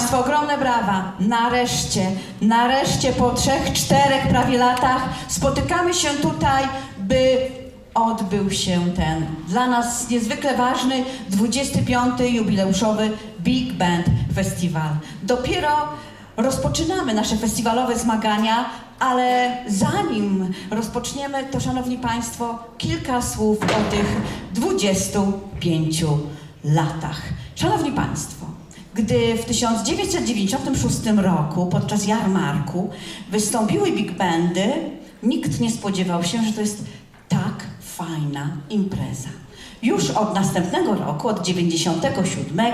Państwo, ogromne brawa. Nareszcie, nareszcie po trzech, czterech prawie latach spotykamy się tutaj, by odbył się ten dla nas niezwykle ważny 25. jubileuszowy Big Band Festival. Dopiero rozpoczynamy nasze festiwalowe zmagania, ale zanim rozpoczniemy, to szanowni Państwo, kilka słów o tych 25 latach. Szanowni Państwo, gdy w 1996 roku podczas jarmarku wystąpiły big bandy, nikt nie spodziewał się, że to jest tak fajna impreza. Już od następnego roku, od 97,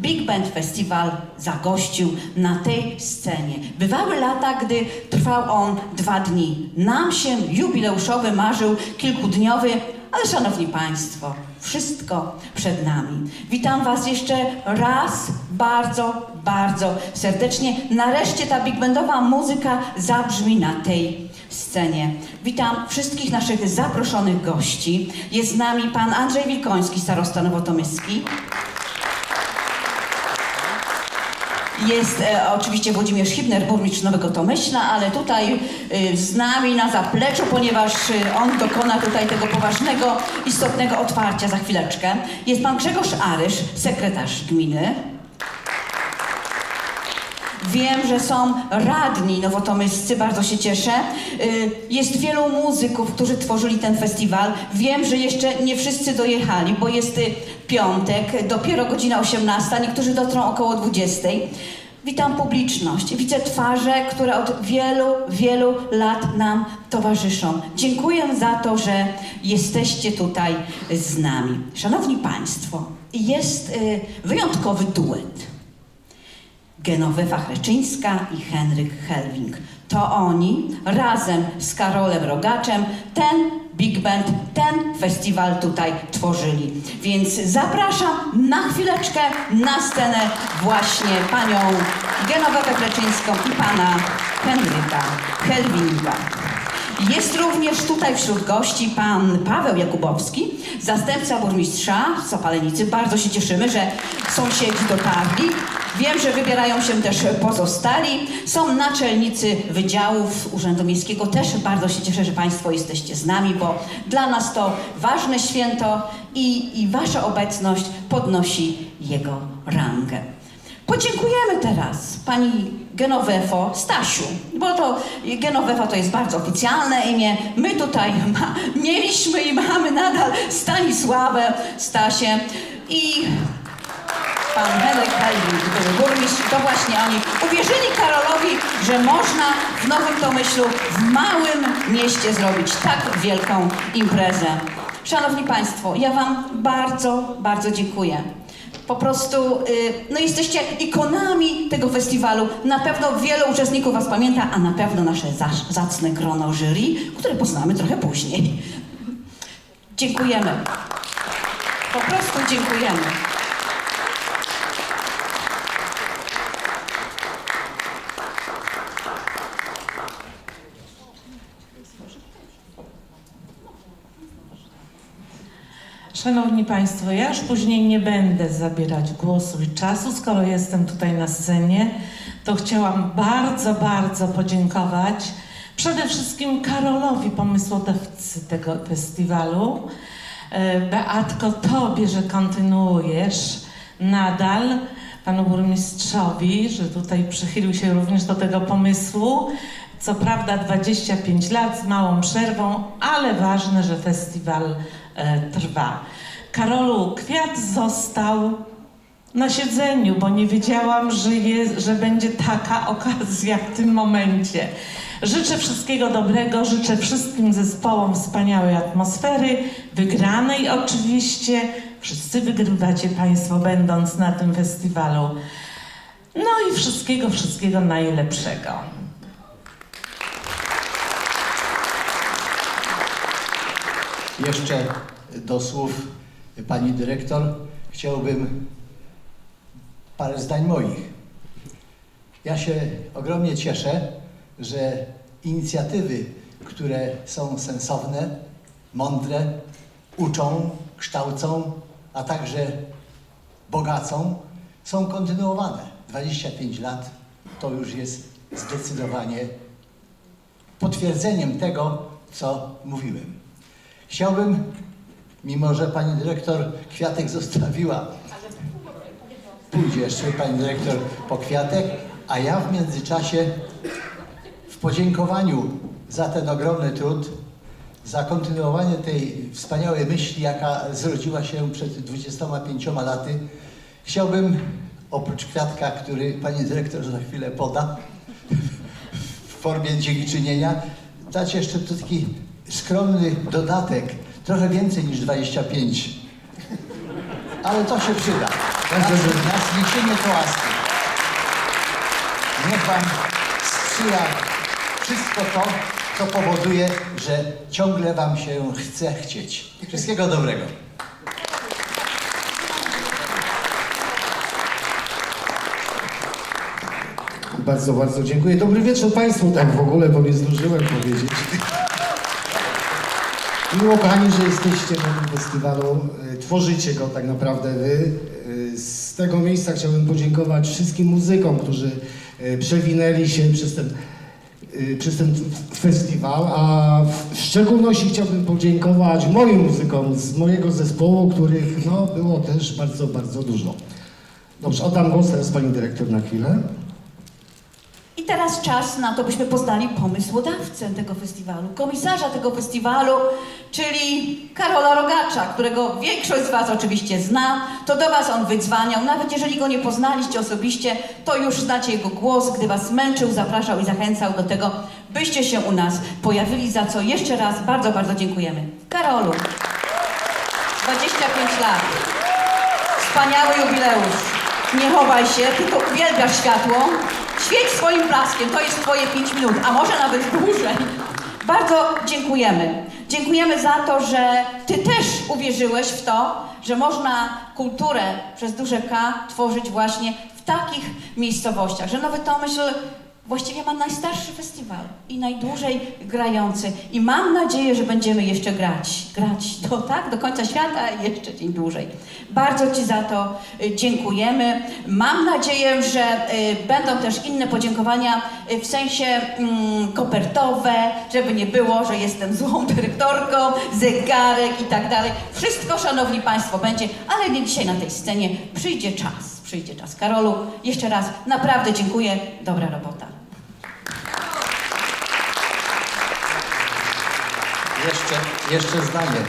Big Band Festival zagościł na tej scenie. Bywały lata, gdy trwał on dwa dni. Nam się jubileuszowy marzył kilkudniowy, ale szanowni Państwo, wszystko przed nami. Witam Was jeszcze raz bardzo, bardzo serdecznie. Nareszcie ta big bandowa muzyka zabrzmi na tej scenie. Witam wszystkich naszych zaproszonych gości. Jest z nami pan Andrzej Wilkoński, starosta Nowotomyski. Jest e, oczywiście Włodzimierz Hibner, burmistrz Nowego Tomyśla, ale tutaj e, z nami na zapleczu, ponieważ e, on dokona tutaj tego poważnego, istotnego otwarcia za chwileczkę. Jest pan Grzegorz Arysz, sekretarz gminy. Wiem, że są radni nowotomyscy, bardzo się cieszę. Y, Jest wielu muzyków, którzy tworzyli ten festiwal. Wiem, że jeszcze nie wszyscy dojechali, bo jest y, piątek, dopiero godzina 18, a niektórzy dotrą około 20. Witam publiczność, widzę twarze, które od wielu, wielu lat nam towarzyszą. Dziękuję za to, że jesteście tutaj z nami. Szanowni Państwo, jest y, wyjątkowy duet. Genowefa Chleczyńska i Henryk Helwing. To oni razem z Karolem Rogaczem ten big band, ten festiwal tutaj tworzyli. Więc zapraszam na chwileczkę na scenę właśnie panią Genowefę Chleczyńską i pana Henryka Helwinga. Jest również tutaj wśród gości pan Paweł Jakubowski, zastępca burmistrza z Opalenicy. Bardzo się cieszymy, że sąsiedzi dotarli. Wiem, że wybierają się też pozostali. Są naczelnicy wydziałów Urzędu Miejskiego. Też bardzo się cieszę, że Państwo jesteście z nami, bo dla nas to ważne święto i, i Wasza obecność podnosi jego rangę. Podziękujemy teraz pani Genowefo Stasiu, bo to Genowefa to jest bardzo oficjalne imię. My tutaj ma, mieliśmy i mamy nadal Stanisławę Stasię i pan Henryk Helwing, były burmistrz, to właśnie oni uwierzyli Karolowi, że można w Nowym Tomyślu, w małym mieście zrobić tak wielką imprezę. Szanowni Państwo, ja Wam bardzo, bardzo dziękuję. Po prostu, y, no jesteście ikonami tego festiwalu. Na pewno wielu uczestników Was pamięta, a na pewno nasze zacne grono jury, które poznamy trochę później. Dziękujemy. Po prostu dziękujemy. Szanowni Państwo, ja już później nie będę zabierać głosu i czasu, skoro jestem tutaj na scenie, to chciałam bardzo, bardzo podziękować przede wszystkim Karolowi, pomysłodawcy tego festiwalu. E, Beatko, Tobie, że kontynuujesz nadal, Panu Burmistrzowi, że tutaj przychylił się również do tego pomysłu. Co prawda 25 lat z małą przerwą, ale ważne, że festiwal trwa. Karolu, kwiat został na siedzeniu, bo nie wiedziałam, że, jest, że będzie taka okazja w tym momencie. Życzę wszystkiego dobrego, życzę wszystkim zespołom wspaniałej atmosfery, wygranej oczywiście. Wszyscy wygrywacie Państwo, będąc na tym festiwalu. No i wszystkiego, wszystkiego najlepszego. Jeszcze do słów pani dyrektor chciałbym parę zdań moich. Ja się ogromnie cieszę, że inicjatywy, które są sensowne, mądre, uczą, kształcą, a także bogacą, są kontynuowane. 25 lat to już jest zdecydowanie potwierdzeniem tego, co mówiłem. Chciałbym, mimo że pani dyrektor kwiatek zostawiła, pójdzie jeszcze pani dyrektor po kwiatek, a ja w międzyczasie w podziękowaniu za ten ogromny trud, za kontynuowanie tej wspaniałej myśli, jaka zrodziła się przed 25 laty, chciałbym oprócz kwiatka, który pani dyrektor za chwilę poda, w formie dziękczynienia, dać jeszcze taki skromny dodatek, trochę więcej niż 25. Ale to się przyda. Na, na zniesienie toasty. Niech Wam sprzyja wszystko to, co powoduje, że ciągle Wam się chce chcieć. Wszystkiego dobrego. Bardzo, bardzo dziękuję. Dobry wieczór Państwu, tak w ogóle, bo nie zdążyłem powiedzieć. Miło kochani, że jesteście na tym festiwalu. E, Tworzycie go tak naprawdę wy. E, Z tego miejsca chciałbym podziękować wszystkim muzykom, którzy e, przewinęli się przez ten, przez ten festiwal, a w szczególności chciałbym podziękować moim muzykom z mojego zespołu, których no, było też bardzo, bardzo dużo. Dobrze, oddam głos teraz Pani Dyrektor na chwilę. Teraz czas na to, byśmy poznali pomysłodawcę tego festiwalu, komisarza tego festiwalu, czyli Karola Rogacza, którego większość z Was oczywiście zna. To do Was on wydzwaniał. Nawet jeżeli go nie poznaliście osobiście, to już znacie jego głos, gdy Was męczył, zapraszał i zachęcał do tego, byście się u nas pojawili, za co jeszcze raz bardzo, bardzo dziękujemy. Karolu, 25 lat. Wspaniały jubileusz. Nie chowaj się, tylko uwielbiasz światło. Świeć swoim blaskiem, to jest twoje 5 minut, a może nawet dłużej. Bardzo dziękujemy. Dziękujemy za to, że ty też uwierzyłeś w to, że można kulturę przez duże K tworzyć właśnie w takich miejscowościach, że Nowy Tomyśl właściwie ma najstarszy festiwal i najdłużej grający. I mam nadzieję, że będziemy jeszcze grać. Grać do, tak, do końca świata i jeszcze dzień dłużej. Bardzo Ci za to y, dziękujemy. Mam nadzieję, że y, będą też inne podziękowania y, w sensie mm, kopertowe, żeby nie było, że jestem złą dyrektorką, zegarek i tak dalej. Wszystko, Szanowni Państwo, będzie, ale nie dzisiaj na tej scenie. Przyjdzie czas, przyjdzie czas. Karolu, jeszcze raz naprawdę dziękuję. Dobra robota. Jeszcze, zdanie,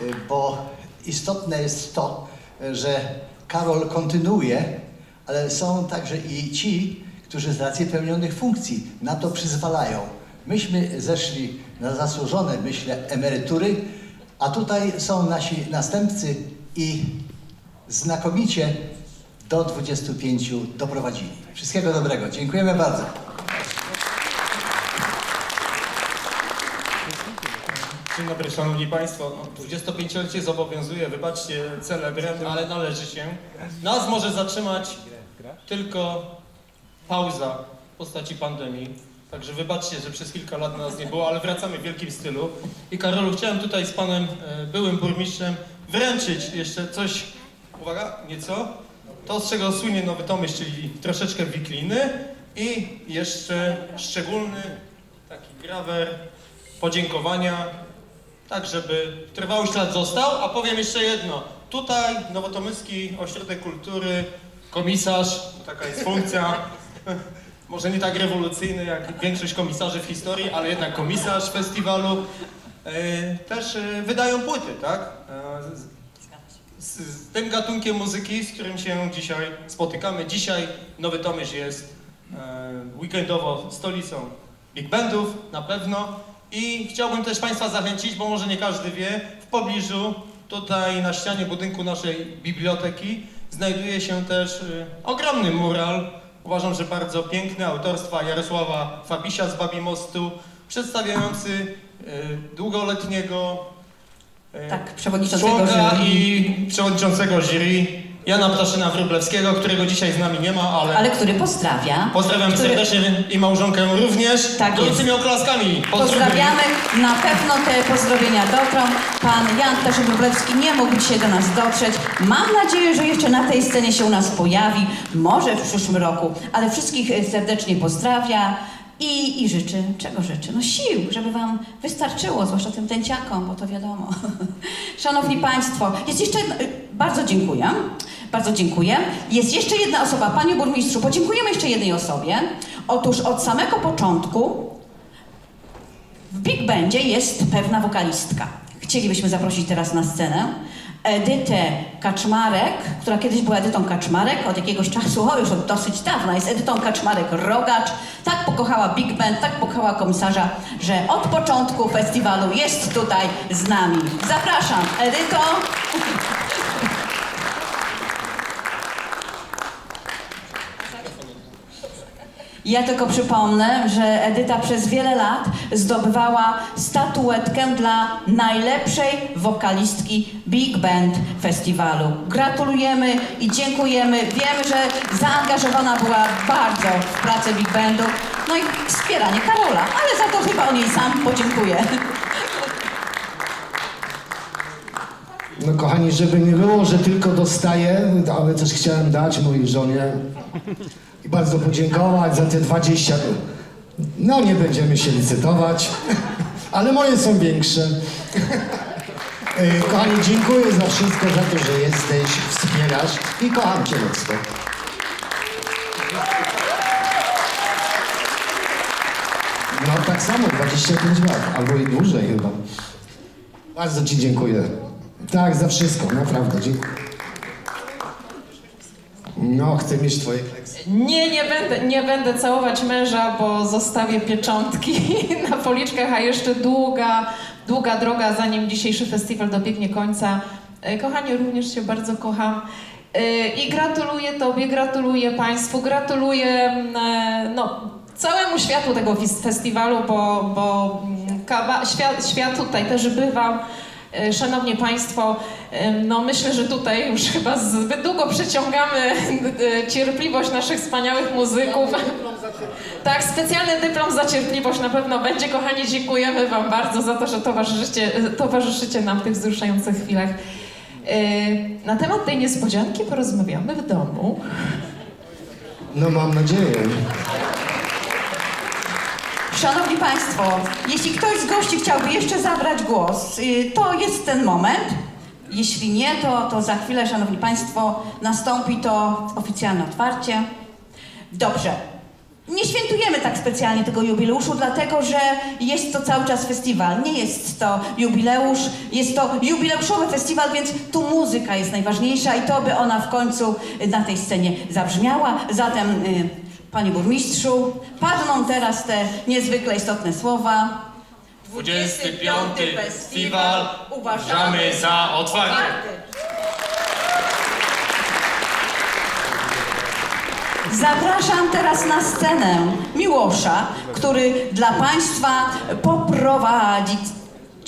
y, bo istotne jest to, że Karol kontynuuje, ale są także i ci, którzy z racji pełnionych funkcji na to przyzwalają. Myśmy zeszli na zasłużone, myślę, emerytury, a tutaj są nasi następcy i znakomicie do 25 doprowadzili. Wszystkiego dobrego. Dziękujemy bardzo. Dzień dobry, Szanowni Państwo. No, 25-lecie zobowiązuje, wybaczcie, celebrem, ale należy się. Nas może zatrzymać tylko pauza w postaci pandemii. Także wybaczcie, że przez kilka lat nas nie było, ale wracamy w wielkim stylu. I Karolu, chciałem tutaj z panem e, byłym burmistrzem wręczyć jeszcze coś, uwaga, nieco, to z czego słynie Nowy Tomyśl, czyli troszeczkę wikliny i jeszcze szczególny taki grawer podziękowania tak żeby trwały ślad został, a powiem jeszcze jedno. Tutaj Nowotomyski Ośrodek Kultury, komisarz, taka jest funkcja, może nie tak rewolucyjny jak większość komisarzy w historii, ale jednak komisarz festiwalu, e, też e, wydają płyty, tak? E, z, z, tym gatunkiem muzyki, z którym się dzisiaj spotykamy. Dzisiaj Nowy Tomyśl jest weekendowo stolicą big bandów, na pewno. I chciałbym też Państwa zachęcić, bo może nie każdy wie, w pobliżu, tutaj na ścianie budynku naszej biblioteki, znajduje się też y, ogromny mural, uważam, że bardzo piękny, autorstwa Jarosława Fabisia z Babimostu, przedstawiający y, długoletniego y, Tak, przewodniczącego członka jury. i przewodniczącego jury Jana Ptaszyna Wróblewskiego, którego dzisiaj z nami nie ma, ale, Ale który pozdrawia. pozdrawiam który... serdecznie i małżonkę również. Tak. Gorącymi oklaskami. Pozdrawiamy, na pewno te pozdrowienia dotrą. Pan Jan Staszek Wróblewski nie mógł dzisiaj do nas dotrzeć. Mam nadzieję, że jeszcze na tej scenie się u nas pojawi, może w przyszłym roku, ale wszystkich e, serdecznie pozdrawia i, i życzy, czego życzy? No sił, żeby wam wystarczyło, zwłaszcza tym tęciakom, bo to wiadomo. Szanowni Państwo, jest jeszcze, y, bardzo dziękuję, bardzo dziękuję. Jest jeszcze jedna osoba, Panie Burmistrzu, podziękujemy jeszcze jednej osobie. Otóż od samego początku w Big Bandzie jest pewna wokalistka. Chcielibyśmy zaprosić teraz na scenę Edytę Kaczmarek, która kiedyś była Edytą Kaczmarek, od jakiegoś czasu, o już od dosyć dawna, jest Edytą Kaczmarek-Rogacz. Tak pokochała Big Band, tak pokochała komisarza, że od początku festiwalu jest tutaj z nami. Zapraszam, Edyto. Ja tylko przypomnę, że Edyta przez wiele lat zdobywała statuetkę dla najlepszej wokalistki Big Band Festiwalu. Gratulujemy i dziękujemy. Wiemy, że zaangażowana była bardzo w pracę Big Bandu. No i wspieranie Karola, ale za to chyba on jej sam podziękuję. No kochani, żeby nie było, że tylko dostaję, ale też chciałem dać mojej żonie i bardzo podziękować za te 20. No nie będziemy się licytować, ale moje są większe. E, Kochani, dziękuję za wszystko, za to, że jesteś, wspierasz i kocham Cię mocno. No tak samo, 25 lat, albo i dłużej chyba. Bardzo Ci dziękuję. Tak, za wszystko, naprawdę, dziękuję. No, chcę mieć Twoje kleksy. Nie, nie będę, nie będę całować męża, bo zostawię pieczątki na policzkach, a jeszcze długa, długa droga, zanim dzisiejszy festiwal dobiegnie końca. E, Kochanie, również Cię bardzo kocham. E, I gratuluję Tobie, gratuluję Państwu, gratuluję mm, e, no, całemu światu tego festiwalu, bo, bo mm, kawa- świat, świat tutaj też bywał. E, Szanowni Państwo, e, no myślę, że tutaj już chyba zbyt długo przeciągamy e, cierpliwość naszych wspaniałych muzyków. Tak, specjalny dyplom za cierpliwość na pewno będzie. Kochani, dziękujemy Wam bardzo za to, że towarzyszycie, towarzyszycie nam w tych wzruszających chwilach. E, Na temat tej niespodzianki porozmawiamy w domu. No mam nadzieję. Szanowni Państwo, jeśli ktoś z gości chciałby jeszcze zabrać głos, y, to jest ten moment. Jeśli nie, to, to za chwilę, Szanowni Państwo, nastąpi to oficjalne otwarcie. Dobrze. Nie świętujemy tak specjalnie tego jubileuszu, dlatego że jest to cały czas festiwal. Nie jest to jubileusz, jest to jubileuszowy festiwal, więc tu muzyka jest najważniejsza i to by ona w końcu na tej scenie zabrzmiała. Zatem, y, panie burmistrzu, padną teraz te niezwykle istotne słowa. 25. festiwal uważamy za otwarty. Zapraszam teraz na scenę Miłosza, który dla Państwa poprowadzi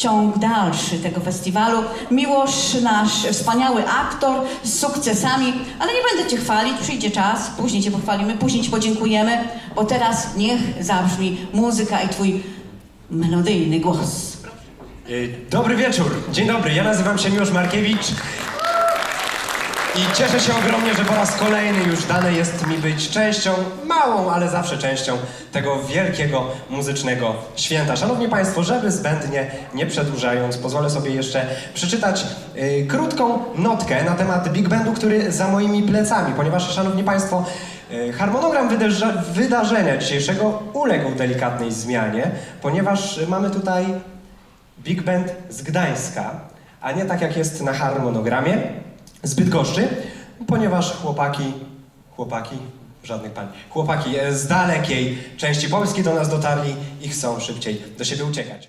ciąg dalszy tego festiwalu. Miłosz, nasz wspaniały aktor z sukcesami, ale nie będę Cię chwalić, przyjdzie czas, później Cię pochwalimy, później Ci podziękujemy, bo teraz niech zabrzmi muzyka i Twój melodyjny głos. Y, Dobry wieczór, dzień dobry, ja nazywam się Miłosz Markiewicz i cieszę się ogromnie, że po raz kolejny już dane jest mi być częścią, małą, ale zawsze częścią tego wielkiego muzycznego święta. Szanowni Państwo, żeby zbędnie nie przedłużając, pozwolę sobie jeszcze przeczytać y, krótką notkę na temat Big Bandu, który za moimi plecami, ponieważ, Szanowni Państwo, y, harmonogram wydarza- wydarzenia dzisiejszego uległ delikatnej zmianie, ponieważ mamy tutaj Big Band z Gdańska, a nie tak jak jest na harmonogramie z Bydgoszczy, ponieważ chłopaki, chłopaki, żadnych pań, chłopaki z dalekiej części Polski do nas dotarli i chcą szybciej do siebie uciekać.